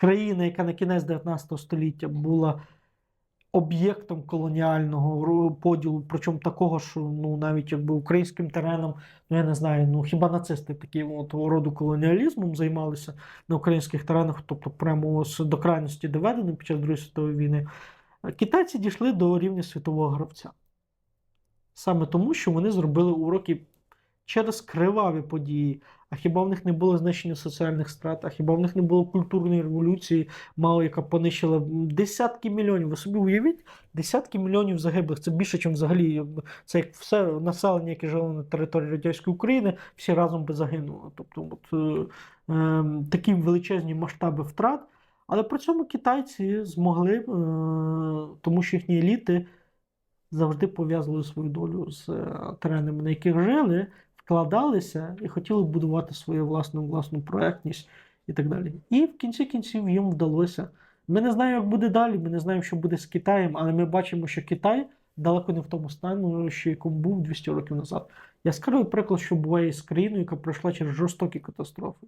країна, яка на кінець 19 століття була об'єктом колоніального поділу, причому такого, що ну навіть якби українським тереном, ну я не знаю, ну хіба нацисти таким от роду колоніалізмом займалися на українських теренах, тобто прямо до крайності доведено під час Другої світової війни. Китайці дійшли до рівня світового гравця. Саме тому, що вони зробили уроки через криваві події. А хіба в них не було знищення соціальних страт, а хіба в них не було культурної революції, мало яка понищила десятки мільйонів. Ви собі уявіть, десятки мільйонів загиблих. Це більше, ніж взагалі це як все населення, яке жило на території радянської України, всі разом би загинуло. Тобто, от, е, е, такі величезні масштаби втрат. Але при цьому китайці змогли, е, тому що їхні еліти завжди пов'язували свою долю з е, теренами, на яких жили, вкладалися і хотіли будувати свою власну власну проектність і так далі. І в кінці кінців їм вдалося. Ми не знаємо, як буде далі, ми не знаємо, що буде з Китаєм, але ми бачимо, що Китай далеко не в тому стані, що якому був 200 років назад. Яскравий приклад, що буває з країною, яка пройшла через жорстокі катастрофи.